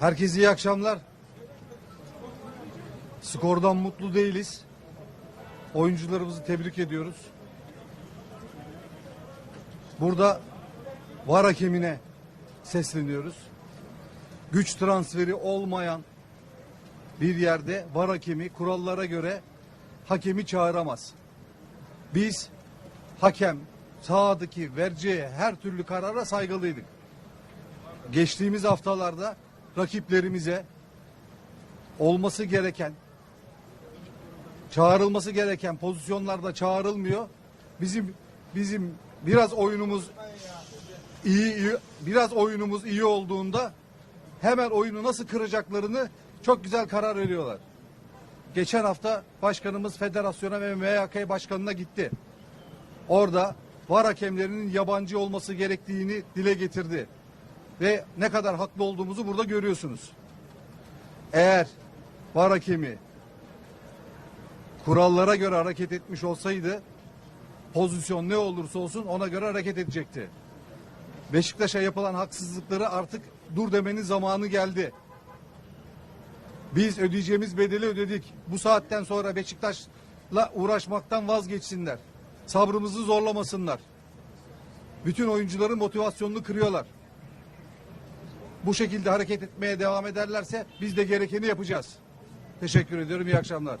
Herkese iyi akşamlar. Skordan mutlu değiliz. Oyuncularımızı tebrik ediyoruz. Burada var hakemine sesleniyoruz. Güç transferi olmayan bir yerde var hakemi kurallara göre hakemi çağıramaz. Biz hakem sahadaki vereceği her türlü karara saygılıydık. Geçtiğimiz haftalarda rakiplerimize olması gereken çağrılması gereken pozisyonlarda çağrılmıyor. Bizim bizim biraz oyunumuz iyi, iyi biraz oyunumuz iyi olduğunda hemen oyunu nasıl kıracaklarını çok güzel karar veriyorlar. Geçen hafta başkanımız federasyona ve MHK başkanına gitti. Orada var hakemlerinin yabancı olması gerektiğini dile getirdi. Ve ne kadar haklı olduğumuzu burada görüyorsunuz. Eğer var hakemi kurallara göre hareket etmiş olsaydı pozisyon ne olursa olsun ona göre hareket edecekti. Beşiktaş'a yapılan haksızlıkları artık dur demenin zamanı geldi. Biz ödeyeceğimiz bedeli ödedik. Bu saatten sonra Beşiktaş'la uğraşmaktan vazgeçsinler. Sabrımızı zorlamasınlar. Bütün oyuncuların motivasyonunu kırıyorlar. Bu şekilde hareket etmeye devam ederlerse biz de gerekeni yapacağız. Teşekkür ediyorum. İyi akşamlar.